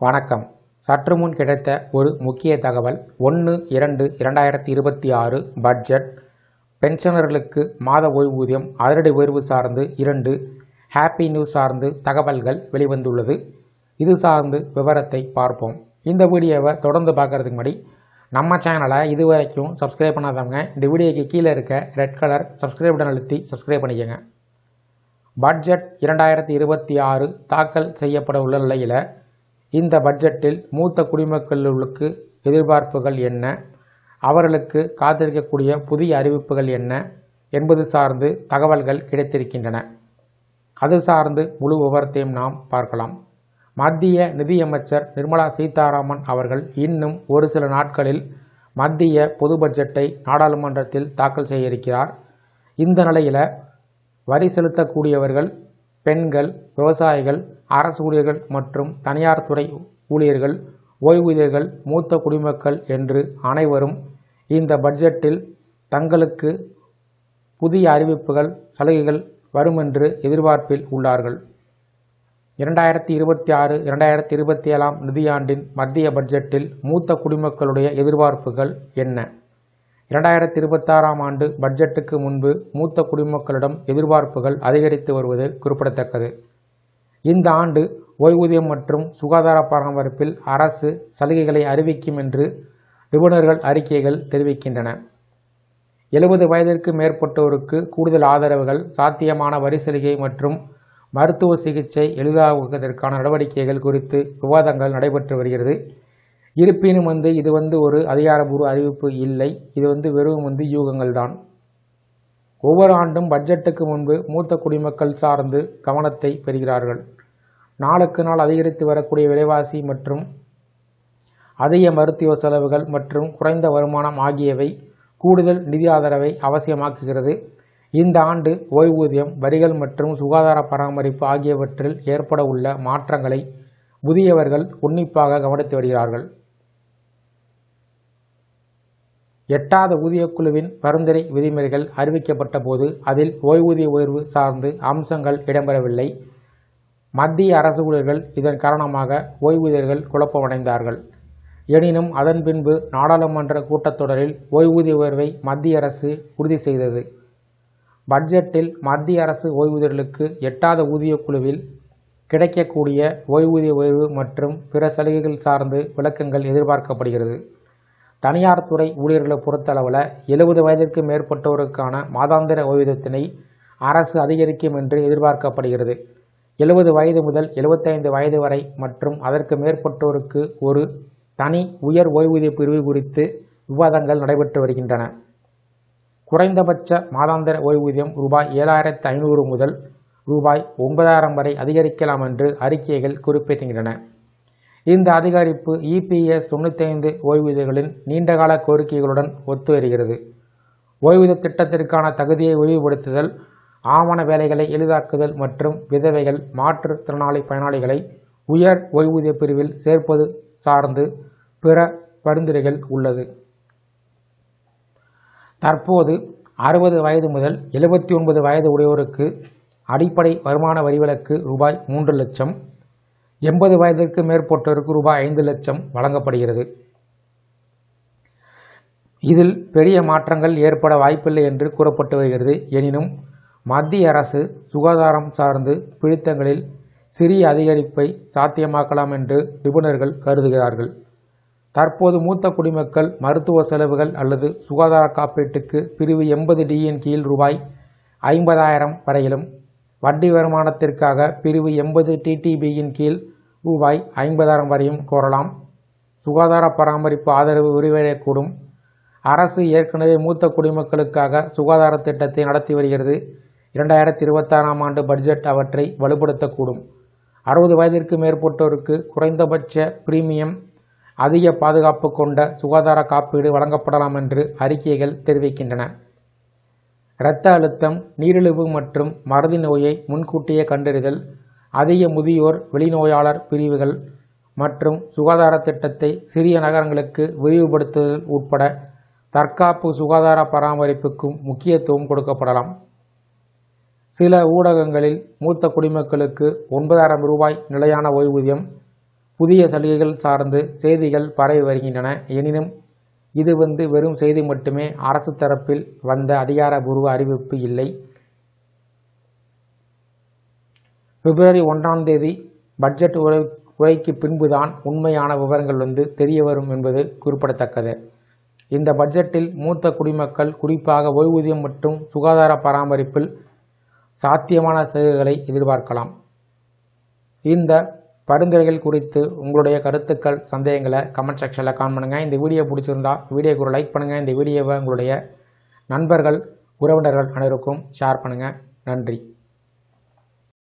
வணக்கம். சற்று முன் கிடைத்த ஒரு முக்கிய தகவல் ஒன்று இரண்டு இரண்டாயிரத்தி இருபத்தி ஆறு பட்ஜெட் பென்ஷனர்களுக்கு மாத ஓய்வூதியம் அதிரடி உயர்வு சார்ந்து இரண்டு. ஹாப்பி நியூஸ் சார்ந்து தகவல்கள் வெளிவந்துள்ளது. இது சார்ந்து விவரத்தை பார்ப்போம். இந்த வீடியோவை தொடர்ந்து பார்க்குறதுக்கு முன்னாடி நம்ம சேனலை இது வரைக்கும் சப்ஸ்கிரைப் பண்ணாதவங்க இந்த வீடியோக்கு கீழே இருக்க ரெட் கலர் சப்ஸ்கிரைப் பட்டன் அழுத்தி சப்ஸ்கிரைப் பண்ணிக்கோங்க. பட்ஜெட் இரண்டாயிரத்தி இருபத்தி ஆறு தாக்கல் செய்யப்பட உள்ள நிலையில் இந்த பட்ஜெட்டில் மூத்த குடிமக்களுக்கு எதிர்பார்ப்புகள் என்ன? அவர்களுக்கு காத்திருக்கக்கூடிய புதிய அறிவிப்புகள் என்ன? என்பது சார்ந்து தகவல்கள் கிடைத்திருக்கின்றன. அது சார்ந்து முழு விவரத்தையும் நாம் பார்க்கலாம். மத்திய நிதியமைச்சர் நிர்மலா சீதாராமன் அவர்கள் இன்னும் ஒரு சில நாட்களில் மத்திய பொது பட்ஜெட்டை நாடாளுமன்றத்தில் தாக்கல் செய்ய இருக்கிறார் இந்த நிலையில் வரி செலுத்தக்கூடியவர்கள் பெண்கள் விவசாயிகள் அரசு ஊழியர்கள் மற்றும் தனியார் துறை ஊழியர்கள் ஓய்வூதியர்கள் மூத்த குடிமக்கள் என்று அனைவரும் இந்த பட்ஜெட்டில் தங்களுக்கு புதிய அறிவிப்புகள் சலுகைகள் வரும் என்று எதிர்பார்ப்பில் உள்ளார்கள். இரண்டாயிரத்தி இருபத்தி ஆறு இரண்டாயிரத்தி இருபத்தி ஏழாம் நிதியாண்டின் மத்திய பட்ஜெட்டில் மூத்த குடிமக்களுடைய எதிர்பார்ப்புகள் என்ன? இரண்டாயிரத்தி இருபத்தாறாம் ஆண்டு பட்ஜெட்டுக்கு முன்பு மூத்த குடிமக்களிடம் எதிர்பார்ப்புகள் அதிகரித்து வருவது குறிப்பிடத்தக்கது. இந்த ஆண்டு ஓய்வூதியம் மற்றும் சுகாதார பராமரிப்பில் அரசு சலுகைகளை அறிவிக்கும் என்று நிபுணர்கள் அறிக்கைகள் தெரிவிக்கின்றன. எழுபது வயதிற்கு மேற்பட்டோருக்கு கூடுதல் ஆதரவுகள் சாத்தியமான வரி சலுகை மற்றும் மருத்துவ சிகிச்சை எளிதாக்குவதற்கான நடவடிக்கைகள் குறித்து விவாதங்கள் நடைபெற்று வருகிறது. இருப்பினும் வந்து இது வந்து ஒரு அதிகாரபூர்வ அறிவிப்பு இல்லை. இது வந்து வெறும் வந்து யூகங்கள் தான். ஒவ்வொரு ஆண்டும் பட்ஜெட்டுக்கு முன்பு மூத்த குடிமக்கள் சார்ந்து கவனத்தை பெறுகிறார்கள். நாளுக்கு நாள் அதிகரித்து வரக்கூடிய விலைவாசி மற்றும் அதிக மருத்துவ செலவுகள் மற்றும் குறைந்த வருமானம் ஆகியவை கூடுதல் நிதி ஆதரவை அவசியமாக்குகிறது. இந்த ஆண்டு ஓய்வூதியம் வரிகள் மற்றும் சுகாதார பராமரிப்பு ஆகியவற்றில் ஏற்பட உள்ள மாற்றங்களை புதியவர்கள் உன்னிப்பாக கவனித்து வருகிறார்கள். எட்டாவது ஊதியக்குழுவின் பரிந்துரை விதிமுறைகள் அறிவிக்கப்பட்ட போது அதில் ஓய்வூதிய உயர்வு சார்ந்து அம்சங்கள் இடம்பெறவில்லை. மத்திய அரசு ஊழியர்கள் இதன் காரணமாக ஓய்வூதியர்கள் குழப்பமடைந்தார்கள். எனினும் அதன் பின்பு நாடாளுமன்ற கூட்டத்தொடரில் ஓய்வூதிய உயர்வை மத்திய அரசு உறுதி செய்தது. பட்ஜெட்டில் மத்திய அரசு ஓய்வூதியர்களுக்கு எட்டாவது ஊதியக்குழுவில் கிடைக்கக்கூடிய ஓய்வூதிய உயர்வு மற்றும் பிற சலுகைகள் சார்ந்து விளக்கங்கள் எதிர்பார்க்கப்படுகிறது. தனியார் துறை ஊழியர்களை பொறுத்தளவில் எழுபது வயதிற்கு மேற்பட்டோருக்கான மாதாந்திர ஓய்வூதியத்தினை அரசு அதிகரிக்கும் என்று எதிர்பார்க்கப்படுகிறது. எழுபது வயது முதல் எழுபத்தைந்து வயது வரை மற்றும் அதற்கு மேற்பட்டோருக்கு ஒரு தனி உயர் ஓய்வூதிய பிரிவு குறித்து விவாதங்கள் நடைபெற்று வருகின்றன. குறைந்தபட்ச மாதாந்திர ஓய்வூதியம் ரூபாய் ஏழாயிரத்து ஐநூறு முதல் ரூபாய் ஒன்பதாயிரம் வரை அதிகரிக்கலாம் என்று அறிக்கைகள் குறிப்பிடுகின்றன. இந்த அதிகரிப்பு இபிஎஸ் தொண்ணூத்தைந்து ஓய்வூதியர்களின் நீண்டகால கோரிக்கைகளுடன் ஒத்து வருகிறது. ஓய்வூதிய திட்டத்திற்கான தகுதியை விரிவுபடுத்துதல் ஆவண வேலைகளை எளிதாக்குதல் மற்றும் விதவைகள் மாற்றுத்திறனாளி பயனாளிகளை உயர் ஓய்வூதிய பிரிவில் சேர்ப்பது சார்ந்து பிற பரிந்துரைகள் உள்ளது. தற்போது அறுபது வயது முதல் எழுபத்தி ஒன்பது வயது உடையோருக்கு அடிப்படை வருமான வரிவிலக்கு ரூபாய் மூன்று லட்சம் எண்பது வயதிற்கு மேற்பட்டோருக்கு ரூபாய் ஐந்து லட்சம் வழங்கப்படுகிறது. இதில் பெரிய மாற்றங்கள் ஏற்பட வாய்ப்பில்லை என்று கூறப்பட்டு வருகிறது. எனினும் மத்திய அரசு சுகாதாரம் சார்ந்து பிடித்தங்களில் சிறிய அதிகரிப்பை சாத்தியமாக்கலாம் என்று நிபுணர்கள் கருதுகிறார்கள். தற்போது மூத்த குடிமக்கள் மருத்துவ செலவுகள் அல்லது சுகாதார காப்பீட்டுக்கு பிரிவு எண்பது டியின் கீழ் ரூபாய் ஐம்பதாயிரம் வரையிலும் வட்டி வருமானத்திற்காக பிரிவு எண்பது டிடிபியின் கீழ் ரூபாய் ஐம்பதாயிரம் வரையும் கோரலாம். சுகாதார பராமரிப்பு ஆதரவு விரிவடையக்கூடும் அரசு ஏற்கனவே மூத்த குடிமக்களுக்காக சுகாதார திட்டத்தை நடத்தி வருகிறது. இரண்டாயிரத்தி இருபத்தாறாம் ஆண்டு பட்ஜெட் அவற்றை வலுப்படுத்தக்கூடும். அறுபது வயதிற்கு மேற்பட்டோருக்கு குறைந்தபட்ச பிரீமியம் அதிக பாதுகாப்பு கொண்ட சுகாதார காப்பீடு வழங்கப்படலாம் என்று அறிக்கைகள் தெரிவிக்கின்றன. இரத்த அழுத்தம் நீரிழிவு மற்றும் மறதி நோயை முன்கூட்டியே கண்டறிதல் அதிக முதியோர் வெளிநோயாளர் பிரிவுகள் மற்றும் சுகாதார திட்டத்தை சிறிய நகரங்களுக்கு விரிவுபடுத்துதல் உட்பட தற்காப்பு சுகாதார பராமரிப்புக்கும் முக்கியத்துவம் கொடுக்கப்படலாம். சில ஊடகங்களில் மூத்த குடிமக்களுக்கு ஒன்பதாயிரம் ரூபாய் நிலையான ஓய்வூதியம் புதிய சலுகைகள் சார்ந்து செய்திகள் பரவி வருகின்றன. எனினும் இது வந்து வெறும் செய்தி மட்டுமே. அரசு தரப்பில் வந்த அதிகாரபூர்வ அறிவிப்பு இல்லை. பிப்ரவரி ஒன்றாம் தேதி பட்ஜெட் உரை உரைக்கு பின்புதான் உண்மையான விவரங்கள் வந்து தெரிய வரும் என்பது குறிப்பிடத்தக்கது. இந்த பட்ஜெட்டில் மூத்த குடிமக்கள் குறிப்பாக ஓய்வூதியம் மற்றும் சுகாதார பராமரிப்பில் சாத்தியமான சலுகைகளை எதிர்பார்க்கலாம். இந்த பரிந்துரைகள் குறித்து உங்களுடைய கருத்துக்கள் சந்தேகங்களை கமெண்ட் செக்ஷனில் கான் பண்ணுங்கள் இந்த வீடியோ பிடிச்சிருந்தா வீடியோக்கு ஒரு லைக் பண்ணுங்கள் இந்த வீடியோவை உங்களுடைய நண்பர்கள் உறவினர்கள் அனைவருக்கும் ஷேர் பண்ணுங்கள் நன்றி.